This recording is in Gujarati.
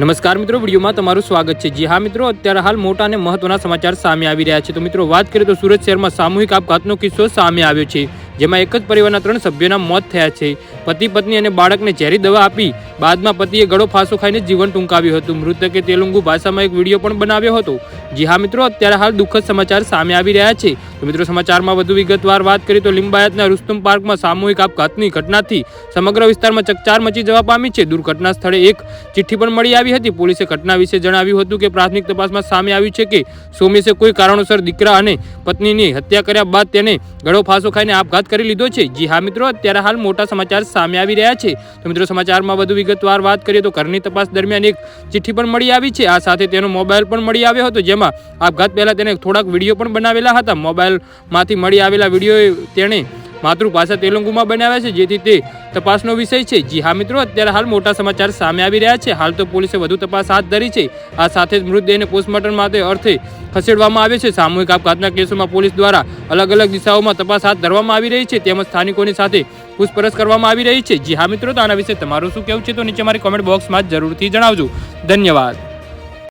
નમસ્કાર મિત્રો, વિડીયોમાં તમારું સ્વાગત છે. જી હા મિત્રો, અત્યારે હાલ મોટા અને મહત્વના સમાચાર સામે આવી રહ્યા છે. તો મિત્રો, વાત કરીએ તો સુરત શહેરમાં સામૂહિક આપઘાતનો કિસ્સો સામે આવ્યો છે, જેમાં એક જ પરિવારના ત્રણ સભ્યોના મોત થયા છે. પતિ, પત્ની અને બાળકને ઝેરી દવા આપી, બાદમાં પતિએ ગળો ફાંસો ખાઈને જીવન ટૂંકાવ્યું હતું. મૃતકે તેલુગુ ભાષામાં એક વીડિયો પણ બનાવ્યો હતો. જી હા મિત્રો, અત્યારે હાલ દુઃખદ સમાચાર સામે આવી રહ્યા છે. તો મિત્રો સમાચારમાં વધુ વિગતવાર વાત કરીએ તો લિંબાયતના રુસ્તુમ પાર્કમાં સામૂહિક આપઘાતની ઘટનાથી સમગ્ર વિસ્તારમાં ચકચાર મચી જવા પામી છે. દુર્ઘટના સ્થળે એક ચિઠ્ઠી પણ મળી આવી હતી. પોલીસે ઘટના વિશે જણાવ્યું હતું કે પ્રાથમિક તપાસમાં સામે આવ્યું છે કે સોમેશે કોઈ કારણોસર દીકરા અને પત્નીની હત્યા કર્યા બાદ તેને ગળો ફાંસો ખાઈને આપઘાત કરી લીધો છે. જી હા મિત્રો, અત્યારે હાલ મોટા સમાચાર સામે આવી રહ્યા છે. તો મિત્રો સમાચારમાં વધુ વિગતવાર વાત કરીએ તો ઘરની તપાસ દરમિયાન એક ચિઠ્ઠી પણ મળી આવી છે. આ સાથે તેનો મોબાઈલ પણ મળી આવ્યો હતો, જેમાં આપઘાત પહેલા તેને થોડાક વીડિયો પણ બનાવેલા હતા. મોબાઈલમાંથી મળી આવેલા વીડિયો તેણે માતૃભાષા તેલુગુમાં બનાવ્યા છે, જેથી તે તપાસનો વિષય છે. જી હા મિત્રો, અત્યારે હાલ મોટા સમાચાર સામે આવી રહ્યા છે. હાલ તો પોલીસે વધુ તપાસ હાથ ધરી છે. આ સાથે જ મૃતદેહને પોસ્ટમોર્ટમ માટે અર્થે ખસેડવામાં આવે છે. સામૂહિક આપઘાતના કેસોમાં પોલીસ દ્વારા અલગ અલગ દિશાઓમાં તપાસ હાથ ધરવામાં આવી રહી છે. તેમજ સ્થાનિકોની સાથે પૂછપરછ કરવામાં આવી રહી છે. જી હા મિત્રો, તો આના વિશે તમારું શું કહેવું છે, તો નીચે મારી કોમેન્ટ બોક્સમાં જરૂરથી જણાવજો. ધન્યવાદ.